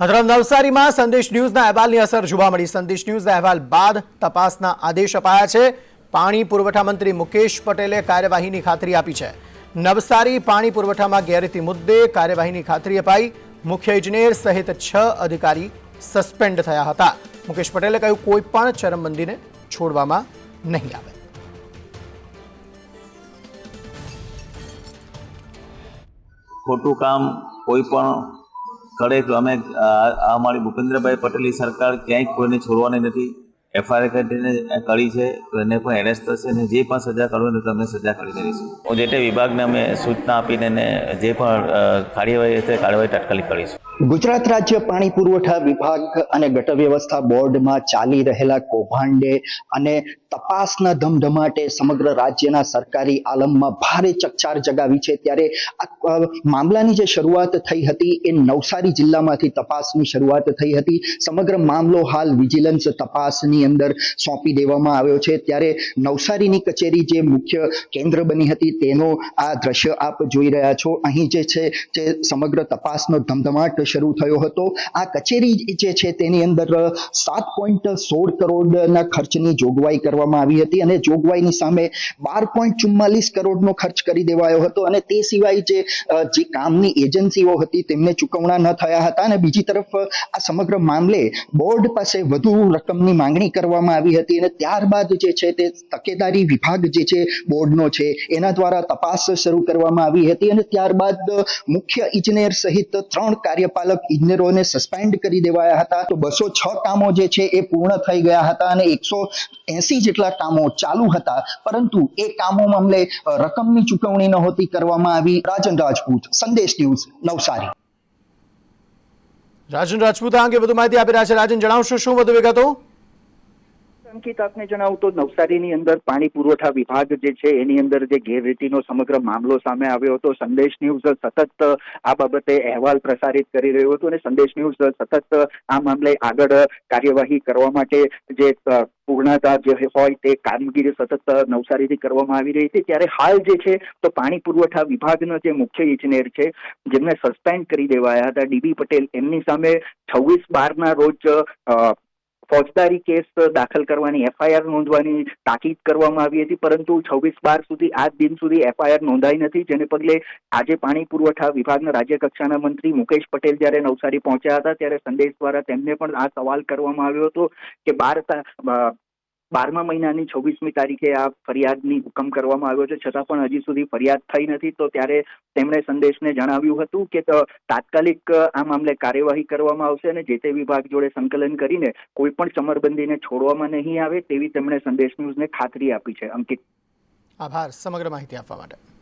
અત્રે નવસારીમાં સંદેશ ન્યૂઝના અહેવાલની અસર જોવા મળી. સંદેશ ન્યૂઝના અહેવાલ બાદ તપાસના આદેશ અપાયા છે. પાણી પુરવઠા મંત્રી મુકેશ પટેલે કાર્યવાહીની ખાતરી આપી છે. નવસારી પાણી પુરવઠામાં ગેરરીતિ મુદ્દે કાર્યવાહીની ખાતરી અપાઈ. મુખ્ય ઇજનેર સહિત છ અધિકારી સસ્પેન્ડ થયા હતા. મુકેશ પટેલે કહ્યું, કોઈ પણ ચરમબંધીને છોડવામાં નહીં આવે. ખોટું કામ કોઈ પણ તો અમે આ અમારી ભૂપેન્દ્રભાઈ પટેલની સરકાર ક્યાંય કોઈને છોડવાની નથી. એફઆઈઆર કરીને કરી છે એને પણ એરેસ્ટ થશે અને જે પણ સજા કરવાની તો અમે સજા કરી દઈશું. જે તે વિભાગને અમે સૂચના આપીને જે પણ કાર્યવાહી હશે કાર્યવાહી તાત્કાલિક કરીશું. ગુજરાત રાજ્ય પાણી પુરવઠા વિભાગ અને ગટર વ્યવસ્થા બોર્ડમાં ચાલી રહેલા કૌભાંડે અને તપાસના ધમધમાટે સમગ્ર રાજ્યના સરકારી આલમમાં ભારે ચકચાર જગાવી છે. ત્યારે આ મામલાની જે શરૂઆત થઈ હતી એ નવસારી જિલ્લામાંથી તપાસની શરૂઆત થઈ હતી. સમગ્ર મામલો હાલ વિજિલન્સ તપાસની અંદર સોંપી દેવામાં આવ્યો છે. ત્યારે નવસારીની કચેરી જે મુખ્ય કેન્દ્ર બની હતી તેનો આ દ્રશ્ય આપ જોઈ રહ્યા છો. અહીં જે છે જે સમગ્ર તપાસનો ધમધમાટ શરૂ થયો હતો. આ કચેરી જે છે તેની અંદર સાત પોઈન્ટ સોળ કરોડના ખર્ચની જોગવાઈ કરવામાં આવી હતી અને જોગવાઈની સામે બાર પોઈન્ટ ચુમ્માલીસ કરોડનો ખર્ચ કરી દેવાયો હતો અને તે સિવાય જે જે કામની એજન્સીઓ હતી તેમને ચૂકવણા ન થયા હતા અને બીજી તરફ આ સમગ્ર મામલે બોર્ડ પાસે વધુ રકમની માંગણી કરવામાં આવી હતી અને ત્યારબાદ જે છે તે તકેદારી વિભાગ જે છે બોર્ડનો છે એના દ્વારા તપાસ શરૂ કરવામાં આવી હતી અને ત્યારબાદ મુખ્ય ઇજનેર સહિત ત્રણ કાર્યપાલક ઇજનેરોને સસ્પેન્ડ કરી દેવાયા હતા. તો બસો છ કામો જે છે એ પૂર્ણ થઈ ગયા હતા અને એકસો એસી જેટલા કામો ચાલુ હતા. પરંતુ એ કામો મામલે રકમની ચૂકવણી નહોતી કરવામાં આવી. રાજન રાજપૂત, સંદેશ ન્યૂઝ, નવસારી. રાજન રાજપૂત આ અંગે વધુ માહિતી આપી રહ્યા છે. રાજન, જણાવશો શું વધુ વિગતો? અંકિત જણાવું તો નવસારીની અંદર પાણી પુરવઠા વિભાગ જે છે, એની અંદર જે ગેરરીતિનો સમગ્ર મામલો સામે આવ્યો હતો, સંદેશ ન્યૂઝ સતત આ બાબતે અહેવાલ પ્રસારિત કરી રહ્યું હતું અને સંદેશ ન્યૂઝ સતત આ મામલે આગળ કાર્યવાહી કરવા માટે જે પૂર્ણતા જે હોય તે કામગીરી સતત નવસારીથી કરવામાં આવી રહી હતી ત્યારે હાલ જે છે, તો પાણી પુરવઠા વિભાગનો જે મુખ્ય ઇજનેર છે, જેમને સસ્પેન્ડ કરી દેવાયા હતા, ડીબી પટેલ, એમની સામે છવ્વીસ બારના રોજ ફોજદારી કેસ દાખલ કરવાની એફઆઈઆર નોંધવાની તાકીદ કરવામાં આવી હતી, પરંતુ છવ્વીસ બાર સુધી, આજ દિન સુધી એફઆઈઆર નોંધાઈ નથી. જેને પગલે આજે પાણી પુરવઠા વિભાગના રાજ્ય કક્ષાના મંત્રી મુકેશ પટેલ જ્યારે નવસારી પહોંચ્યા હતા, ત્યારે સંદેશ દ્વારા તેમને પણ આ સવાલ કરવામાં આવ્યો હતો કે બાર બારમા મહિનાની છવ્વીસમી તારીખે આ ફરિયાદની હુકમ કરવામાં આવ્યો છે. છતાં પણ હજી સુધી ફરિયાદ થઈ નથી. તો ત્યારે તેમણે સંદેશને જણાવ્યું હતું કે તાત્કાલિક આ મામલે કાર્યવાહી કરવામાં આવશે અને જે તે વિભાગ જોડે સંકલન કરીને કોઈ પણ ચમરબંધીને છોડવામાં નહીં આવે તેવી તેમણે સંદેશ ન્યૂઝને ખાતરી આપી છે. અંકિત. આભાર. સમગ્ર માહિતી આપવા માટે.